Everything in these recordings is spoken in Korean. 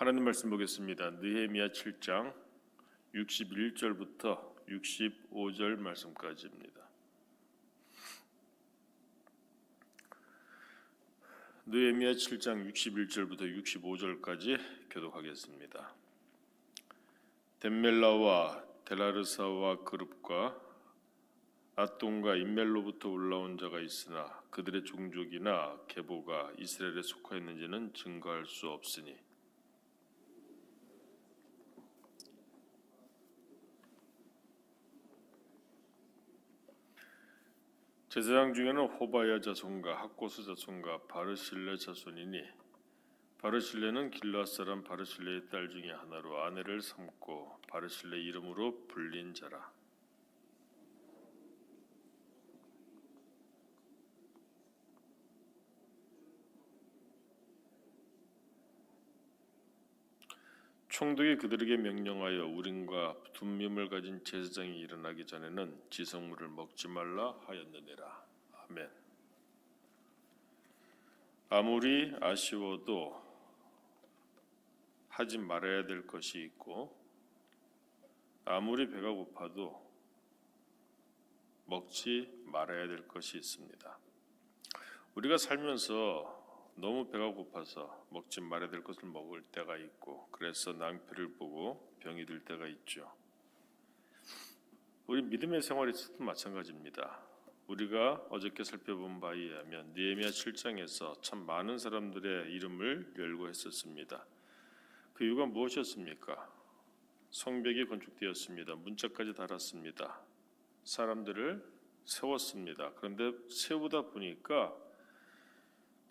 하나님 말씀 보겠습니다. 느헤미야 7장 61절부터 65절 말씀까지입니다. 느헤미야 7장 61절부터 65절까지 교독하겠습니다. 덴멜라와 델라르사와 그룹과 아똥과 인멜로부터 올라온 자가 있으나 그들의 종족이나 계보가 이스라엘에 속하였는지는 증거할 수 없으니 제사장 중에는 호바야 자손과 학고스 자손과 바르실레 자손이니 바르실레는 길라 사람 바르실레의 딸 중에 하나로 아내를 삼고 바르실레 이름으로 불린 자라. 총독이 그들에게 명령하여 우림과 둠밈을 가진 제사장이 일어나기 전에는 지성물을 먹지 말라 하였느니라. 아멘. 아무리 아쉬워도 하지 말아야 될 것이 있고 아무리 배가 고파도 먹지 말아야 될 것이 있습니다. 우리가 살면서 너무 배가 고파서 먹지 말아야 될 것을 먹을 때가 있고 그래서 낭패를 보고 병이 들 때가 있죠. 우리 믿음의 생활에서도 마찬가지입니다. 우리가 어저께 살펴본 바에 의하면 느헤미야 7장에서 참 많은 사람들의 이름을 열고 했었습니다. 그 이유가 무엇이었습니까? 성벽이 건축되었습니다. 문짝까지 달았습니다. 사람들을 세웠습니다. 그런데 세우다 보니까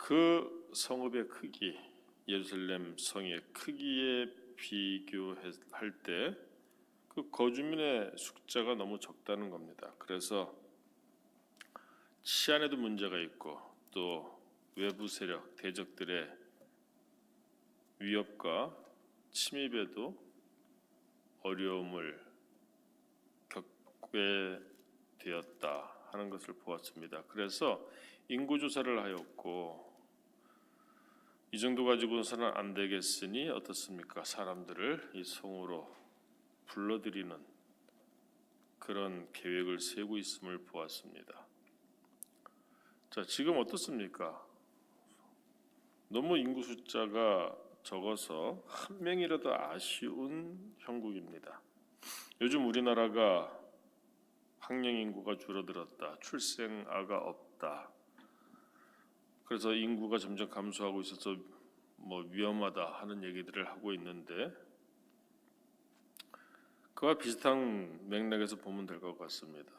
그 성읍의 크기, 예루살렘 성의 크기에 비교할 때 그 거주민의 숫자가 너무 적다는 겁니다. 그래서 치안에도 문제가 있고 또 외부 세력, 대적들의 위협과 침입에도 어려움을 겪게 되었다 하는 것을 보았습니다. 그래서 인구 조사를 하였고 이 정도 가지고서는 안 되겠으니 어떻습니까? 사람들을 이 성으로 불러들이는 그런 계획을 세우고 있음을 보았습니다. 자, 지금 어떻습니까? 너무 인구 숫자가 적어서 한 명이라도 아쉬운 형국입니다. 요즘 우리나라가 학령 인구가 줄어들었다. 출생 아가 없다. 그래서 인구가 점점 감소하고 있어서 뭐 위험하다 하는 얘기들을 하고 있는데 그와 비슷한 맥락에서 보면 될 것 같습니다.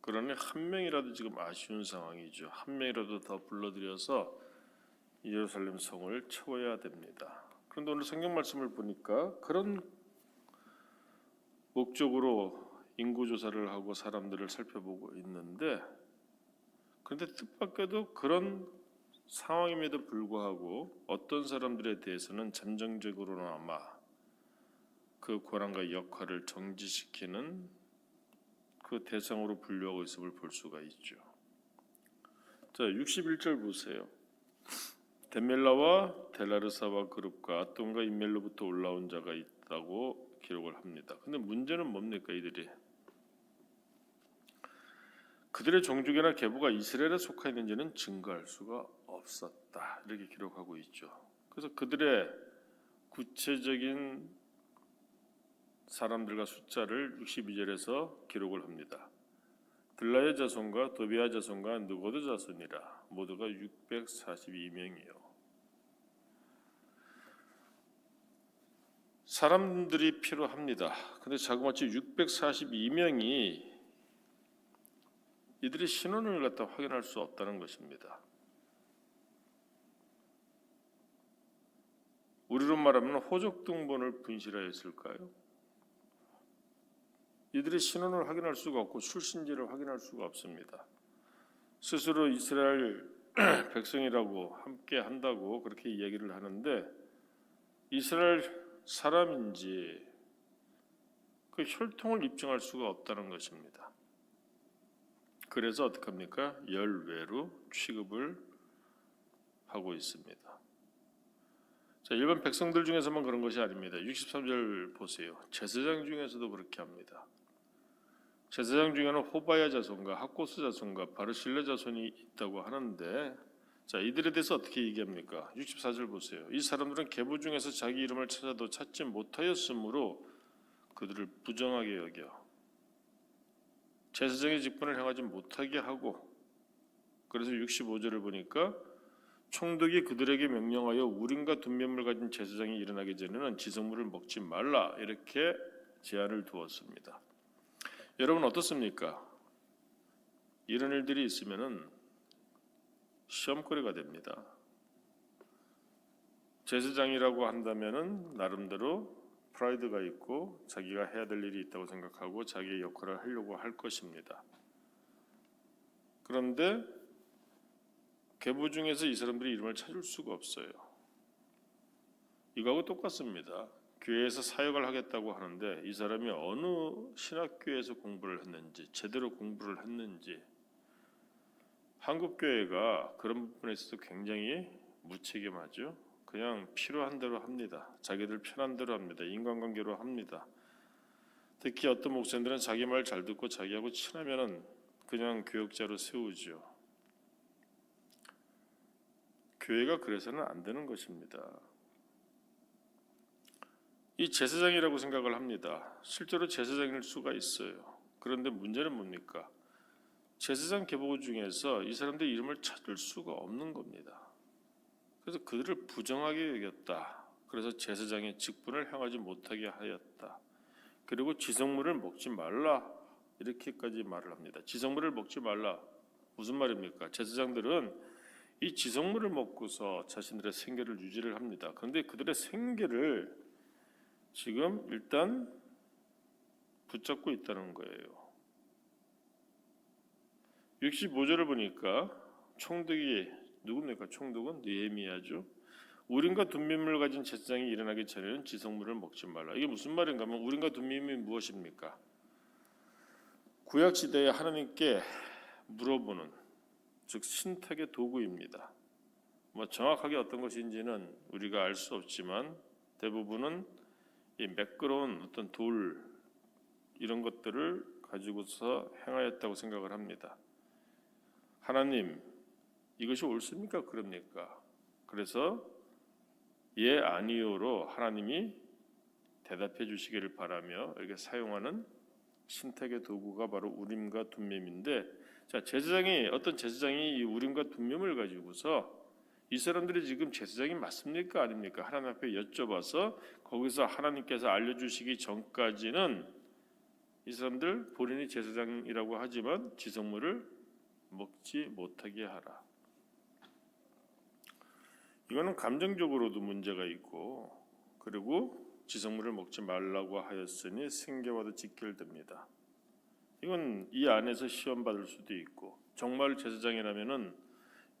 그러니 한 명이라도 지금 아쉬운 상황이죠. 한 명이라도 더 불러들여서 예루살렘 성을 채워야 됩니다. 그런데 오늘 성경 말씀을 보니까 그런 목적으로 인구 조사를 하고 사람들을 살펴보고 있는데 그런데 뜻밖에도 그런 상황임에도 불구하고 어떤 사람들에 대해서는 잠정적으로나마 그 권한과 역할을 정지시키는 그 대상으로 분류하고 있음을 볼 수가 있죠. 자, 61절 보세요. 데멜라와 델라르사와 그룹과 아돈과 인멜로부터 올라온 자가 있다고 기록을 합니다. 근데 문제는 뭡니까 이들이? 그들의 종족이나 계보가 이스라엘에 속하 있는지는 증거할 수가 없었다. 이렇게 기록하고 있죠. 그래서 그들의 구체적인 사람들과 숫자를 62절에서 기록을 합니다. 들라의 자손과 도비아 자손과 느고드 자손이라 모두가 642명이요. 사람들이 필요합니다. 근데 자그마치 642명이 이들의 신원을 갖다 확인할 수 없다는 것입니다. 우리로 말하면 호적 등본을 분실하였을까요? 이들의 신원을 확인할 수가 없고 출신지를 확인할 수가 없습니다. 스스로 이스라엘 백성이라고 함께 한다고 그렇게 이야기를 하는데 이스라엘 사람인지 그 혈통을 입증할 수가 없다는 것입니다. 그래서 어떻게 합니까? 열외로 취급을 하고 있습니다. 자, 일반 백성들 중에서만 그런 것이 아닙니다. 63절 보세요. 제사장 중에서도 그렇게 합니다. 제사장 중에는 호바야 자손과 학고스 자손과 바르실레 자손이 있다고 하는데 자 이들에 대해서 어떻게 얘기합니까? 64절 보세요. 이 사람들은 계부 중에서 자기 이름을 찾아도 찾지 못하였으므로 그들을 부정하게 여겨 제사장의 직분을 행하지 못하게 하고 그래서 65절을 보니까 총독이 그들에게 명령하여 우림과 둔면물 가진 제사장이 일어나기 전에는 지성물을 먹지 말라 이렇게 제한을 두었습니다. 여러분 어떻습니까? 이런 일들이 있으면은 시험거리가 됩니다. 제사장이라고 한다면은 나름대로 프라이드가 있고 자기가 해야 될 일이 있다고 생각하고 자기의 역할을 하려고 할 것입니다. 그런데 계부 중에서 이 사람들이 이름을 찾을 수가 없어요. 이거하고 똑같습니다. 교회에서 사역을 하겠다고 하는데 이 사람이 어느 신학교에서 공부를 했는지 제대로 공부를 했는지 한국 교회가 그런 부분에 있어서 굉장히 무책임하죠. 그냥 필요한 대로 합니다. 자기들 편한 대로 합니다. 인간관계로 합니다. 특히 어떤 목사님들은 자기 말 잘 듣고 자기하고 친하면은 그냥 교역자로 세우죠. 교회가 그래서는 안 되는 것입니다. 이 제사장이라고 생각을 합니다. 실제로 제사장일 수가 있어요. 그런데 문제는 뭡니까? 제사장 계보 중에서 이 사람들 이름을 찾을 수가 없는 겁니다. 그래서 그들을 부정하게 여겼다. 그래서 제사장의 직분을 행하지 못하게 하였다. 그리고 지성물을 먹지 말라 이렇게까지 말을 합니다. 지성물을 먹지 말라 무슨 말입니까? 제사장들은 이 지성물을 먹고서 자신들의 생계를 유지를 합니다. 그런데 그들의 생계를 지금 일단 붙잡고 있다는 거예요. 65절을 보니까 총독이 누굽니까? 총독은 느헤미야죠. 우림과 둔민물을 가진 제사장이 일어나기 전에는 지성물을 먹지 말라. 이게 무슨 말인가 하면 우림과 둔민이 무엇입니까? 구약 시대에 하나님께 물어보는 즉 신탁의 도구입니다. 뭐 정확하게 어떤 것인지는 우리가 알 수 없지만 대부분은 이 매끄러운 어떤 돌 이런 것들을 가지고서 행하였다고 생각을 합니다. 하나님 이것이 옳습니까? 그럽니까? 그래서 예 아니요로 하나님이 대답해 주시기를 바라며 이렇게 사용하는 신탁의 도구가 바로 우림과 둔밈인데 자 제사장이 어떤 제사장이 이 우림과 둔밈을 가지고서 이 사람들이 지금 제사장이 맞습니까 아닙니까 하나님 앞에 여쭤봐서 거기서 하나님께서 알려주시기 전까지는 이 사람들 본인이 제사장이라고 하지만 지성물을 먹지 못하게 하라. 이거는 감정적으로도 문제가 있고 그리고 지성물을 먹지 말라고 하였으니 생계와도 직결됩니다. 이건 이 안에서 시험 받을 수도 있고 정말 제사장이라면은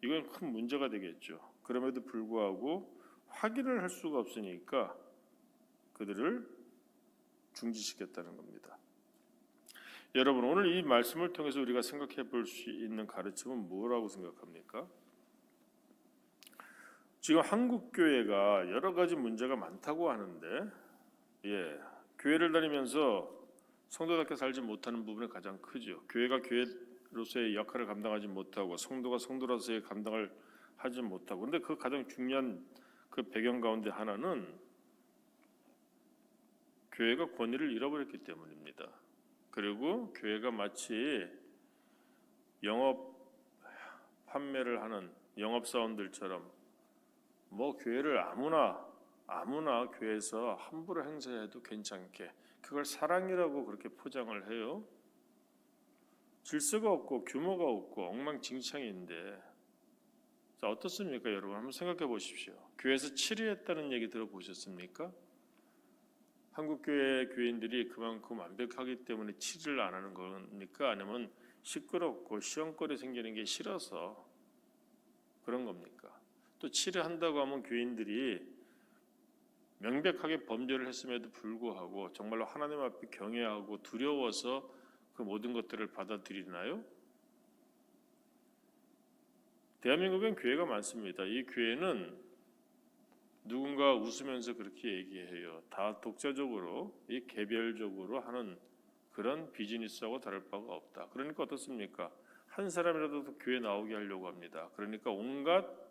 이건 큰 문제가 되겠죠. 그럼에도 불구하고 확인을 할 수가 없으니까 그들을 중지시켰다는 겁니다. 여러분 오늘 이 말씀을 통해서 우리가 생각해 볼 수 있는 가르침은 뭐라고 생각합니까? 지금 한국 교회가 여러 가지 문제가 많다고 하는데 예, 교회를 다니면서 성도답게 살지 못하는 부분이 가장 크죠. 교회가 교회로서의 역할을 감당하지 못하고 성도가 성도로서의 감당을 하지 못하고 근데 그 가장 중요한 그 배경 가운데 하나는 교회가 권위를 잃어버렸기 때문입니다. 그리고 교회가 마치 영업 판매를 하는 영업 사원들처럼 뭐 교회를 아무나 아무나 교회에서 함부로 행사해도 괜찮게 그걸 사랑이라고 그렇게 포장을 해요. 질서가 없고 규모가 없고 엉망진창인데 자 어떻습니까 여러분 한번 생각해 보십시오. 교회에서 치리했다는 얘기 들어보셨습니까? 한국 교회 교인들이 그만큼 완벽하기 때문에 치리를 안 하는 겁니까? 아니면 시끄럽고 시험거리 생기는 게 싫어서 그런 겁니까? 또 치료한다고 하면 교인들이 명백하게 범죄를 했음에도 불구하고 정말로 하나님 앞에 경외하고 두려워서 그 모든 것들을 받아들이나요? 대한민국엔 교회가 많습니다. 이 교회는 누군가 웃으면서 그렇게 얘기해요. 다 독자적으로 이 개별적으로 하는 그런 비즈니스하고 다를 바가 없다. 그러니까 어떻습니까? 한 사람이라도 교회 나오게 하려고 합니다. 그러니까 온갖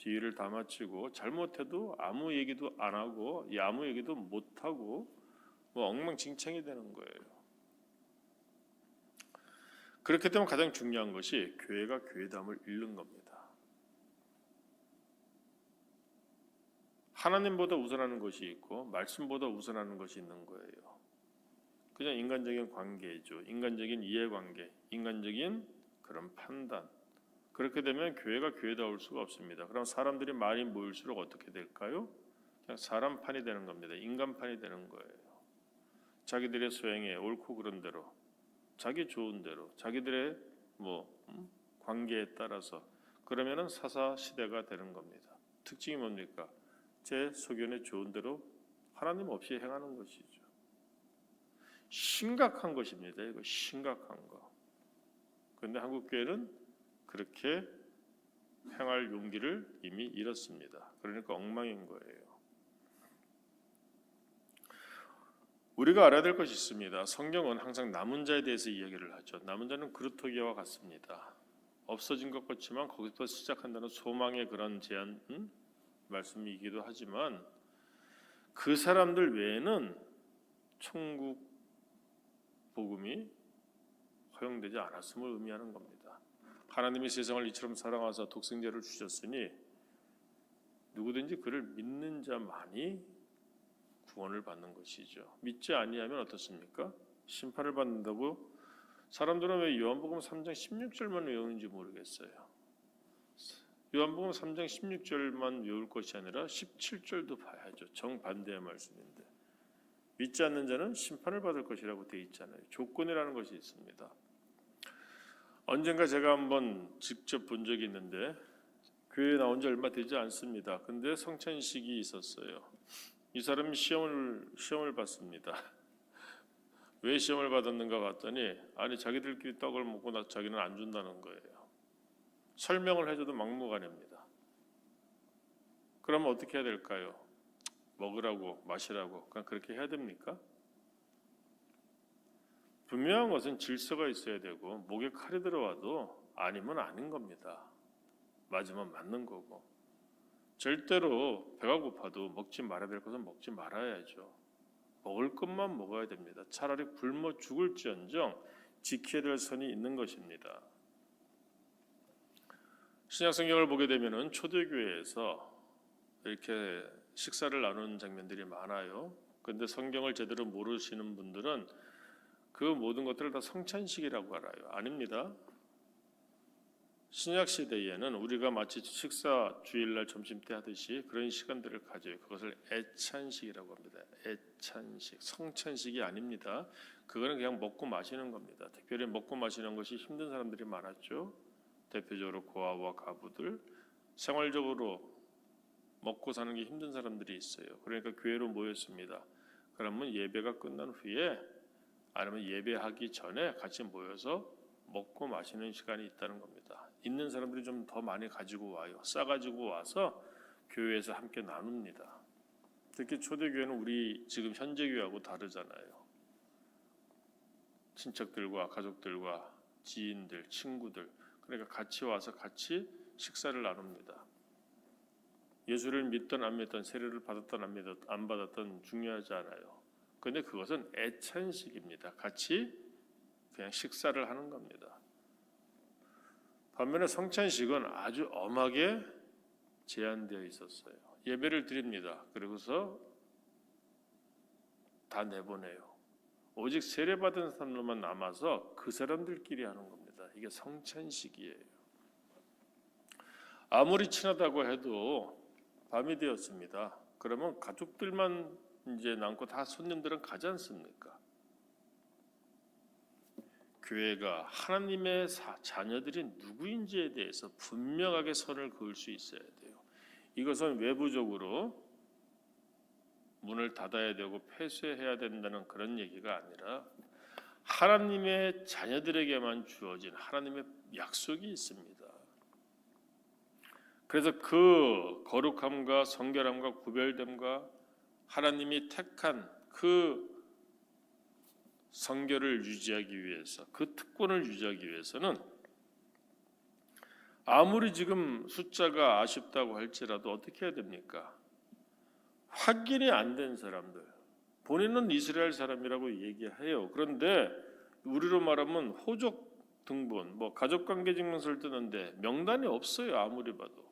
비위를 다 맞추고 잘못해도 아무 얘기도 안 하고 이 아무 얘기도 못 하고 뭐 엉망진창이 되는 거예요. 그렇기 때문에 가장 중요한 것이 교회가 교회담을 잃는 겁니다. 하나님보다 우선하는 것이 있고 말씀보다 우선하는 것이 있는 거예요. 그냥 인간적인 관계죠. 인간적인 이해관계, 인간적인 그런 판단. 그렇게 되면 교회가 교회다울 수가 없습니다. 그럼 사람들이 많이 모일수록 어떻게 될까요? 그냥 사람판이 되는 겁니다. 인간판이 되는 거예요. 자기들의 소행에 옳고 그른 대로, 자기 좋은 대로, 자기들의 뭐 음? 관계에 따라서 그러면은 사사 시대가 되는 겁니다. 특징이 뭡니까? 제 소견에 좋은 대로 하나님 없이 행하는 것이죠. 심각한 것입니다. 이거 심각한 거. 그런데 한국 교회는 그렇게 행할 용기를 이미 잃었습니다. 그러니까 엉망인 거예요. 우리가 알아야 될 것이 있습니다. 성경은 항상 남은 자에 대해서 이야기를 하죠. 남은 자는 그루터기와 같습니다. 없어진 것 같지만 거기서 시작한다는 소망의 그런 제안 음? 말씀이기도 하지만 그 사람들 외에는 천국 복음이 허용되지 않았음을 의미하는 겁니다. 하나님이 세상을 이처럼 사랑하사 독생자를 주셨으니 누구든지 그를 믿는 자만이 구원을 받는 것이죠. 믿지 아니하면 어떻습니까? 심판을 받는다고 사람들은 왜 요한복음 3장 16절만 외우는지 모르겠어요. 요한복음 3장 16절만 외울 것이 아니라 17절도 봐야죠. 정반대의 말씀인데. 믿지 않는 자는 심판을 받을 것이라고 되어 있잖아요. 조건이라는 것이 있습니다. 언젠가 제가 한번 직접 본 적이 있는데 교회에 나온 지 얼마 되지 않습니다. 근데 성찬식이 있었어요. 이 사람이 시험을 시험을 받습니다. 왜 시험을 받았는가 봤더니 아니 자기들끼리 떡을 먹고 나 자기는 안 준다는 거예요. 설명을 해줘도 막무가내입니다. 그러면 어떻게 해야 될까요? 먹으라고 마시라고 그냥 그렇게 해야 됩니까? 분명한 것은 질서가 있어야 되고 목에 칼이 들어와도 아니면 아닌 겁니다. 맞으면 맞는 거고 절대로 배가 고파도 먹지 말아야 될 것은 먹지 말아야죠. 먹을 것만 먹어야 됩니다. 차라리 굶어 죽을지언정 지켜야 될 선이 있는 것입니다. 신약 성경을 보게 되면은 초대교회에서 이렇게 식사를 나누는 장면들이 많아요. 근데 성경을 제대로 모르시는 분들은 그 모든 것들을 다 성찬식이라고 알아요. 아닙니다. 신약 시대에는 우리가 마치 식사 주일날 점심 때 하듯이 그런 시간들을 가져요. 그것을 애찬식이라고 합니다. 애찬식, 성찬식이 아닙니다. 그거는 그냥 먹고 마시는 겁니다. 특별히 먹고 마시는 것이 힘든 사람들이 많았죠. 대표적으로 고아와 가부들, 생활적으로 먹고 사는 게 힘든 사람들이 있어요. 그러니까 교회로 모였습니다. 그러면 예배가 끝난 후에 아니면 예배하기 전에 같이 모여서 먹고 마시는 시간이 있다는 겁니다. 있는 사람들이 좀 더 많이 가지고 와요. 싸 가지고 와서 교회에서 함께 나눕니다. 특히 초대교회는 우리 지금 현재 교회하고 다르잖아요. 친척들과 가족들과 지인들, 친구들 그러니까 같이 와서 같이 식사를 나눕니다. 예수를 믿던 안 믿던 세례를 받았던 안 믿었 안 받았던 중요하지 않아요. 그런데 그것은 애찬식입니다. 같이 그냥 식사를 하는 겁니다. 반면에 성찬식은 아주 엄하게 제한되어 있었어요. 예배를 드립니다. 그리고서 다 내보내요. 오직 세례받은 사람들만 남아서 그 사람들끼리 하는 겁니다. 이게 성찬식이에요. 아무리 친하다고 해도 밤이 되었습니다. 그러면 가족들만 이제 남고 다 손님들은 가지 않습니까? 교회가 하나님의 자녀들이 누구인지에 대해서 분명하게 선을 그을 수 있어야 돼요. 이것은 외부적으로 문을 닫아야 되고 폐쇄해야 된다는 그런 얘기가 아니라 하나님의 자녀들에게만 주어진 하나님의 약속이 있습니다. 그래서 그 거룩함과 성결함과 구별됨과 하나님이 택한 그 성결을 유지하기 위해서 그 특권을 유지하기 위해서는 아무리 지금 숫자가 아쉽다고 할지라도 어떻게 해야 됩니까? 확인이 안 된 사람들 본인은 이스라엘 사람이라고 얘기해요. 그런데 우리로 말하면 호적 등본, 뭐 가족 관계 증명서를 뜨는데 명단이 없어요. 아무리 봐도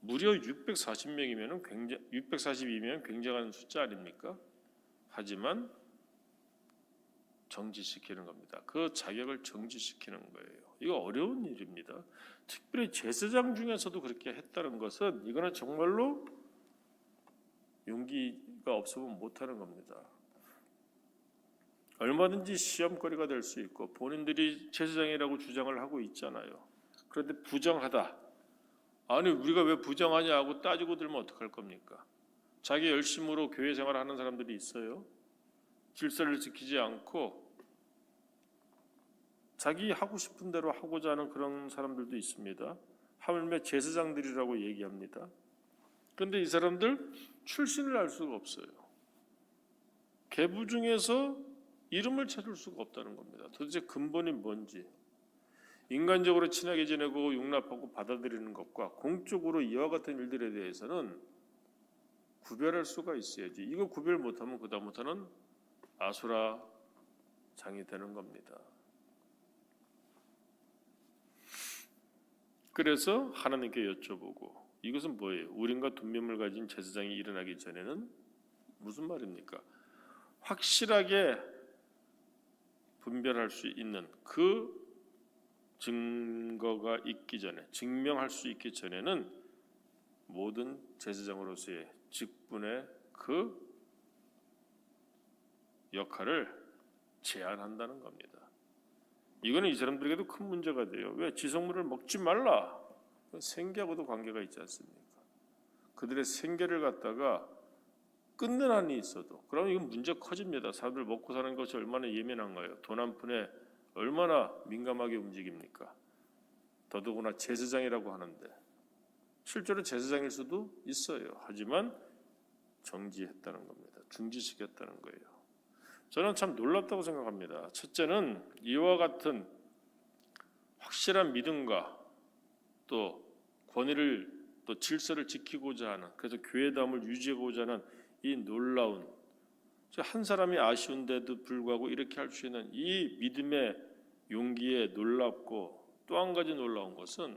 무려 640명이면 굉장 642면 굉장한 숫자 아닙니까? 하지만 정지시키는 겁니다. 그 자격을 정지시키는 거예요. 이거 어려운 일입니다. 특별히 제사장 중에서도 그렇게 했다는 것은 이거는 정말로 용기가 없으면 못하는 겁니다. 얼마든지 시험거리가 될 수 있고 본인들이 제사장이라고 주장을 하고 있잖아요. 그런데 부정하다. 아니 우리가 왜 부정하냐 하고 따지고 들면 어떡할 겁니까? 자기 열심으로 교회 생활하는 사람들이 있어요. 질서를 지키지 않고 자기 하고 싶은 대로 하고자 하는 그런 사람들도 있습니다. 하물며 제사장들이라고 얘기합니다. 그런데 이 사람들 출신을 알 수가 없어요. 계부 중에서 이름을 찾을 수가 없다는 겁니다. 도대체 근본이 뭔지 인간적으로 친하게 지내고 용납하고 받아들이는 것과 공적으로 이와 같은 일들에 대해서는 구별할 수가 있어야지. 이거 구별 못하면 그 다음부터는 아수라 장이 되는 겁니다. 그래서 하나님께 여쭤보고 이것은 뭐예요? 우린과 분명을 가진 제사장이 일어나기 전에는 무슨 말입니까? 확실하게 분별할 수 있는 그 증거가 있기 전에 증명할 수 있기 전에는 모든 제사장으로서의 직분의 그 역할을 제한한다는 겁니다. 이거는 이 사람들에게도 큰 문제가 돼요. 왜 지성물을 먹지 말라? 생계하고도 관계가 있지 않습니까? 그들의 생계를 갖다가 끊는 한이 있어도 그럼 이건 문제 커집니다. 사람들 먹고 사는 것이 얼마나 예민한가요? 돈 한 푼에 얼마나 민감하게 움직입니까? 더더구나 제사장이라고 하는데 실제로 제사장일 수도 있어요. 하지만 정지했다는 겁니다. 중지시켰다는 거예요. 저는 참 놀랍다고 생각합니다. 첫째는 이와 같은 확실한 믿음과 또 권위를 또 질서를 지키고자 하는 그래서 교회담을 유지하고자 하는 이 놀라운 한 사람이 아쉬운데도 불구하고 이렇게 할 수 있는 이 믿음의 용기에 놀랍고 또 한 가지 놀라운 것은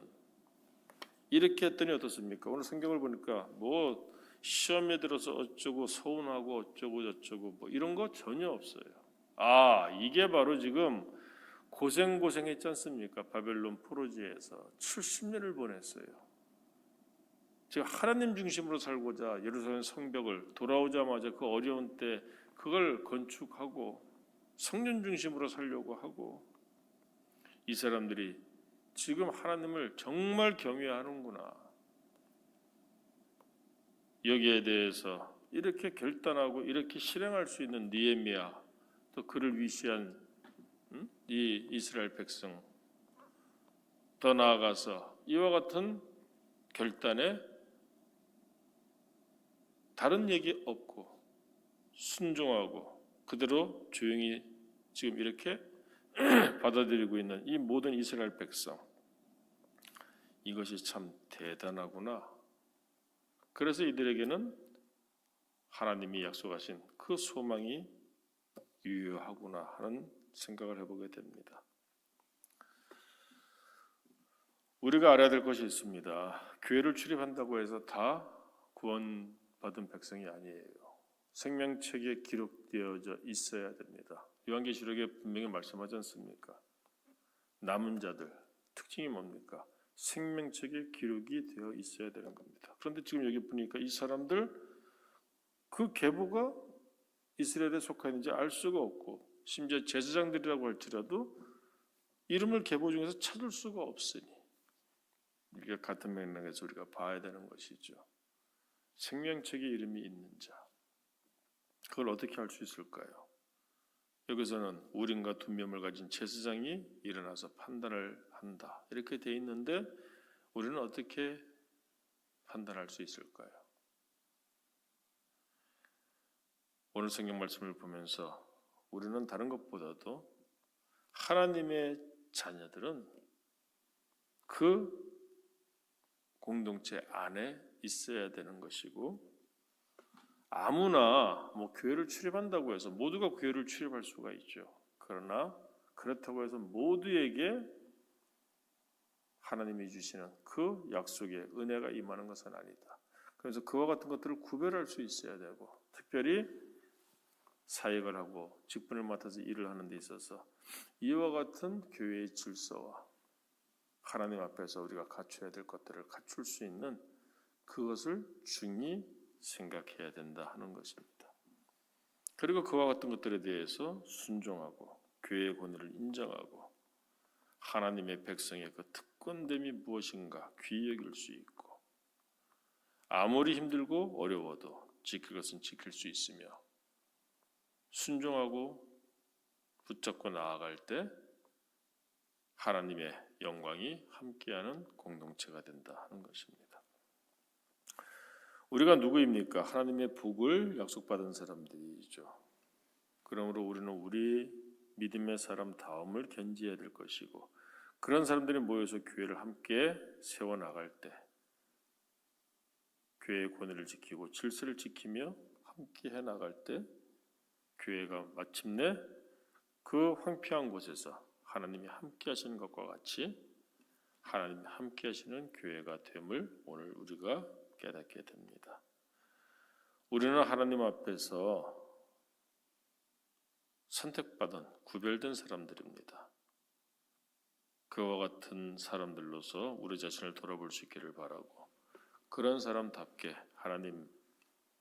이렇게 했더니 어떻습니까? 오늘 성경을 보니까 뭐 시험에 들어서 어쩌고 서운하고 어쩌고 저쩌고 뭐 이런 거 전혀 없어요. 아 이게 바로 지금 고생 고생했지 않습니까? 바벨론 포로지에서 70년을 보냈어요. 지금 하나님 중심으로 살고자 예루살렘 성벽을 돌아오자마자 그 어려운 때 그걸 건축하고 성년 중심으로 살려고 하고 이 사람들이 지금 하나님을 정말 경외하는구나. 여기에 대해서 이렇게 결단하고 이렇게 실행할 수 있는 니에미야 또 그를 위시한 음? 이 이스라엘 백성 더 나아가서 이와 같은 결단에 다른 얘기 없고 순종하고 그대로 조용히 지금 이렇게 받아들이고 있는 이 모든 이스라엘 백성 이것이 참 대단하구나. 그래서 이들에게는 하나님이 약속하신 그 소망이 유효하구나 하는 생각을 해보게 됩니다. 우리가 알아야 될 것이 있습니다. 교회를 출입한다고 해서 다 구원받은 백성이 아니에요. 생명책에 기록되어져 있어야 됩니다. 요한계시록에 분명히 말씀하지 않습니까? 남은 자들 특징이 뭡니까? 생명책에 기록이 되어 있어야 되는 겁니다. 그런데 지금 여기 보니까 이 사람들 그 계보가 이스라엘에 속하는지 알 수가 없고 심지어 제사장들이라고 할지라도 이름을 계보 중에서 찾을 수가 없으니 이게 같은 맥락에서 우리가 봐야 되는 것이죠. 생명책에 이름이 있는 자 그걸 어떻게 할 수 있을까요? 여기서는 우린과 분명을 가진 제사장이 일어나서 판단을 한다 이렇게 돼 있는데 우리는 어떻게 판단할 수 있을까요? 오늘 성경 말씀을 보면서 우리는 다른 것보다도 하나님의 자녀들은 그 공동체 안에 있어야 되는 것이고 아무나 뭐 교회를 출입한다고 해서 모두가 교회를 출입할 수가 있죠. 그러나 그렇다고 해서 모두에게 하나님이 주시는 그 약속의 은혜가 임하는 것은 아니다. 그래서 그와 같은 것들을 구별할 수 있어야 되고 특별히 사역을 하고 직분을 맡아서 일을 하는 데 있어서 이와 같은 교회의 질서와 하나님 앞에서 우리가 갖춰야 될 것들을 갖출 수 있는 그것을 중히 생각해야 된다 하는 것입니다. 그리고 그와 같은 것들에 대해서 순종하고 교회의 권위를 인정하고 하나님의 백성의 그 특권됨이 무엇인가 귀히 여길 수 있고 아무리 힘들고 어려워도 지킬 것은 지킬 수 있으며 순종하고 붙잡고 나아갈 때 하나님의 영광이 함께하는 공동체가 된다 하는 것입니다. 우리가 누구입니까? 하나님의 복을 약속받은 사람들이죠. 그러므로 우리는 우리 믿음의 사람 다음을 견지해야 될 것이고 그런 사람들이 모여서 교회를 함께 세워 나갈 때 교회의 권위를 지키고 질서를 지키며 함께 해 나갈 때 교회가 마침내 그 황폐한 곳에서 하나님이 함께 하시는 것과 같이 하나님이 함께 하시는 교회가 됨을 오늘 우리가 깨닫게 됩니다. 우리는 하나님 앞에서 선택받은 구별된 사람들입니다. 그와 같은 사람들로서 우리 자신을 돌아볼 수 있기를 바라고 그런 사람답게 하나님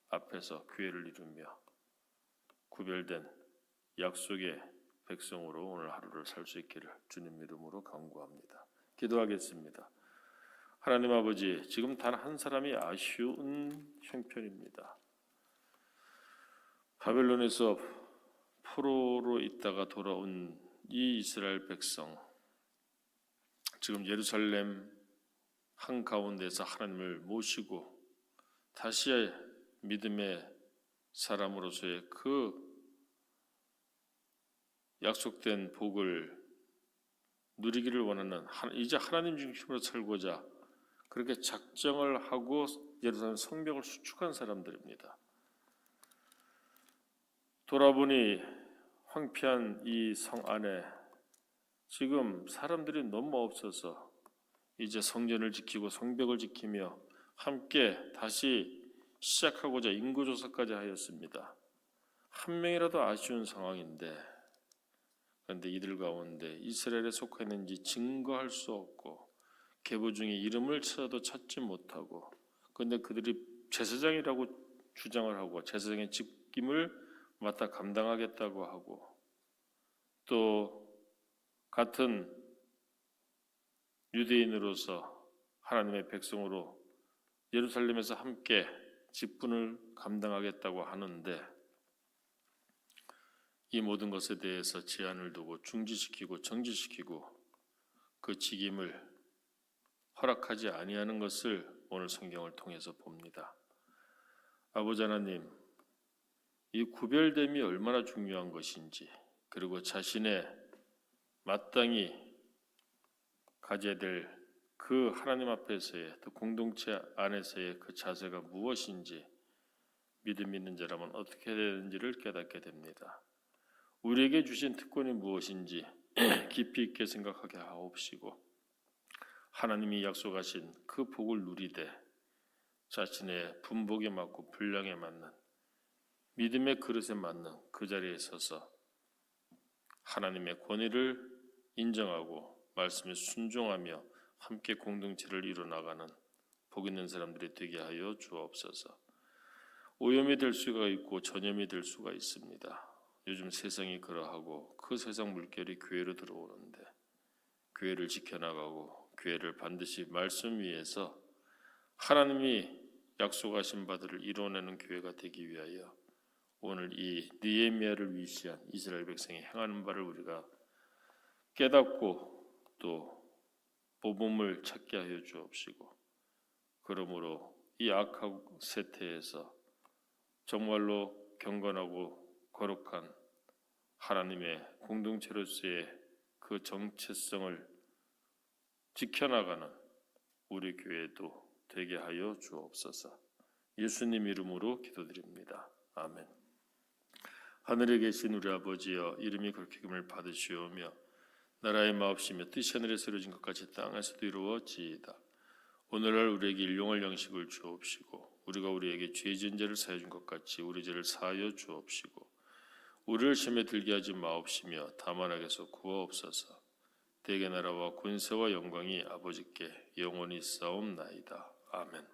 앞에서 교회를 이루며 구별된 약속의 백성으로 오늘 하루를 살 수 있기를 주님 이름으로 간구합니다. 기도하겠습니다. 하나님 아버지, 지금 단 한 사람이 아쉬운 형편입니다. 바벨론에서 포로로 있다가 돌아온 이 이스라엘 백성, 지금 예루살렘 한 가운데서 하나님을 모시고 다시 믿음의 사람으로서의 그 약속된 복을 누리기를 원하는 이제 하나님 중심으로 살고자 그렇게 작정을 하고 예루살렘 성벽을 수축한 사람들입니다. 돌아보니 황폐한 이 성 안에 지금 사람들이 너무 없어서 이제 성전을 지키고 성벽을 지키며 함께 다시 시작하고자 인구조사까지 하였습니다. 한 명이라도 아쉬운 상황인데 그런데 이들 가운데 이스라엘에 속해 있는지 증거할 수 없고 계보 중에 이름을 찾아도 찾지 못하고 그런데 그들이 제사장이라고 주장을 하고 제사장의 직임을 맡아 감당하겠다고 하고 또 같은 유대인으로서 하나님의 백성으로 예루살렘에서 함께 직분을 감당하겠다고 하는데 이 모든 것에 대해서 제한을 두고 중지시키고 정지시키고 그 직임을 허락하지 아니하는 것을 오늘 성경을 통해서 봅니다. 아버지 하나님, 이 구별됨이 얼마나 중요한 것인지, 그리고 자신의 마땅히 가져야 될 그 하나님 앞에서의 또 공동체 안에서의 그 자세가 무엇인지 믿음 있는 자라면 어떻게 되는지를 깨닫게 됩니다. 우리에게 주신 특권이 무엇인지 깊이 있게 생각하게 하옵시고 하나님이 약속하신 그 복을 누리되 자신의 분복에 맞고 분량에 맞는 믿음의 그릇에 맞는 그 자리에 서서 하나님의 권위를 인정하고 말씀에 순종하며 함께 공동체를 이뤄나가는 복 있는 사람들이 되게 하여 주옵소서. 오염이 될 수가 있고 전염이 될 수가 있습니다. 요즘 세상이 그러하고 그 세상 물결이 교회로 들어오는데 교회를 지켜나가고 교회를 반드시 말씀 위에서 하나님이 약속하신 바들을 이루어내는 교회가 되기 위하여 오늘 이 느헤미야를 위시한 이스라엘 백성이 행하는 바를 우리가 깨닫고 또 모범을 찾게 하여 주옵시고 그러므로 이 악한 세태에서 정말로 경건하고 거룩한 하나님의 공동체로서의 그 정체성을 지켜나가는 우리 교회도 되게 하여 주옵소서. 예수님 이름으로 기도드립니다. 아멘. 하늘에 계신 우리 아버지여 이름이 그렇게 금을 받으시오며 나라의 마옵시며 뜻이 하늘에서 이루어진 것 같이 땅에서도 이루어지이다. 오늘날 우리에게 일용할 양식을 주옵시고 우리가 우리에게 죄 지은 죄를 사해 준것 같이 우리 죄를 사하여 주옵시고 우리를 시험에 들게 하지 마옵시며 다만 악에서 구하옵소서. 대개 나라와 군세와 영광이 아버지께 영원히 싸움나이다. 아멘.